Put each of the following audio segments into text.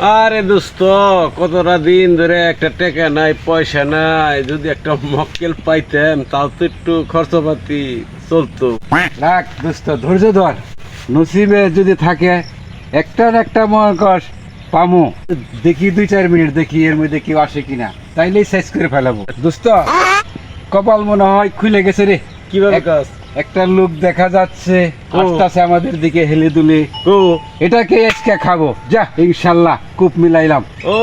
আরে দোস্ত কতটা দিন ধরে একটা টাকা নাই পয়সা নাই যদি একটা মক্কেল পাইতাম তাও তো একটু খরচপাতি চলতো। রাখ দোস্ত ধৈর্য ধর। নসিবে যদি থাকে একটা না একটা কর পামু। দেখি দুই চার মিনিট দেখি এর মধ্যে কেউ আসে কিনা। তাইলেই শেষ করে ফেলাবো। দোস্ত কপাল মনে হয় খুলে গেছে রে। কীভাবে কাজ? একটা লোক দেখা যাচ্ছে। আসতেছে আমাদের দিকে হেলে দুলে। ও। এটাকে আজকে খাব। যা ইনশাল্লাহ কূপ মিলাইলাম। ও।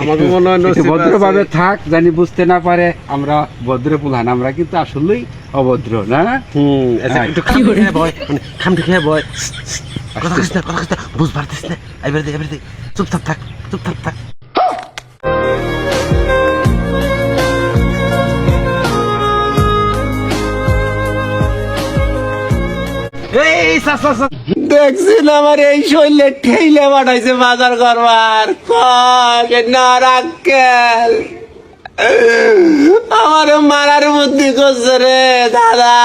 আমাকে মনে হয় ভদ্রভাবে থাক জানি বুঝতে না পারে আমরা ভদ্র পুলান আমরা কিন্তু আসলেই অভদ্র না? হুম আচ্ছা। একটু বয় মানে খামটি খেয়ে বয়। কথা কথা বুঝ পারতিস না। এবার দে এবার দে। চুপচাপ থাক চুপচাপ থাক। এই দেখছেন আমার এই শৈলে ঠেইলে পাঠাইছে বাজার করবার। নারাক্কেল। আমার মারার বুদ্ধি করছে রে দাদা।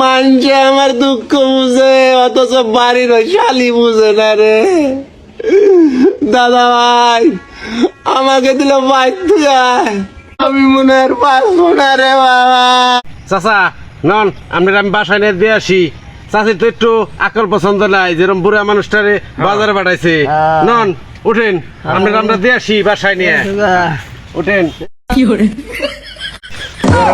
মানছে আমার দুঃখ বুঝে অথচ বাড়ির ওই শালি বুঝে না রে। দাদা ভাই আমাকে দিল বাইক আমি মনে আর পারব না রে বাবা। চাচা নন আমরা আমি বাসায় নিয়ে দিয়ে আসি। চাচি তো একটু আকল পছন্দ নাই যেরকম বুড়া মানুষটারে বাজারে পাঠাইছে। নন উঠেন আমরা আমরা দিয়ে আসি বাসায় নিয়ে। উঠেন।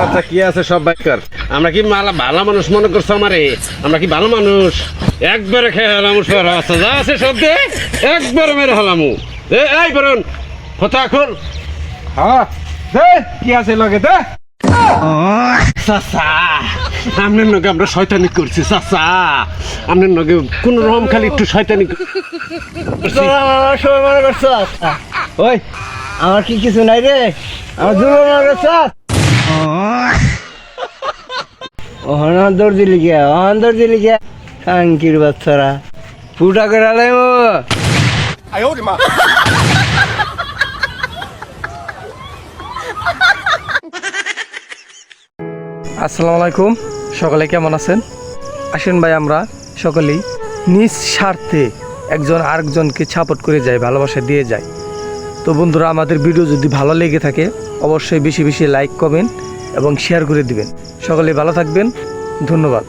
আচ্ছা কি আছে সব বাইকার? আমরা কি মালা ভালো মানুষ মনে করছ আমারে? আমরা কি ভালো মানুষ? একবারে খেয়ে হলাম সর আচ্ছা যা আছে সব দে একবারে মেরে হলামু এ এই বরুন কথা খোল। হ্যাঁ দে কি আছে লগে দে। চাচা আপনার নগে আমরা শয়তানি করছি চাচা। আপনার নগে কোন রকম খালি একটু শয়তানি মনে করছ ওই। আমার কি কিছু নাই রে? আমার দূর মনে করছ ওহন ওহন দর্জি লিখে কাঙ্কির বাচ্চারা। ফুটা করে আসসালামু আলাইকুম। সকলে কেমন আছেন? আসেন ভাই, আমরা সকলেই নিজ স্বার্থে একজন আরেকজনকে সাপোর্ট করে যাই, ভালোবাসা দিয়ে যায় তো বন্ধুরা, আমাদের ভিডিও যদি ভালো লেগে থাকে, অবশ্যই বেশি বেশি লাইক কমেন্ট এবং শেয়ার করে দিবেন। সকলে ভালো থাকবেন। ধন্যবাদ।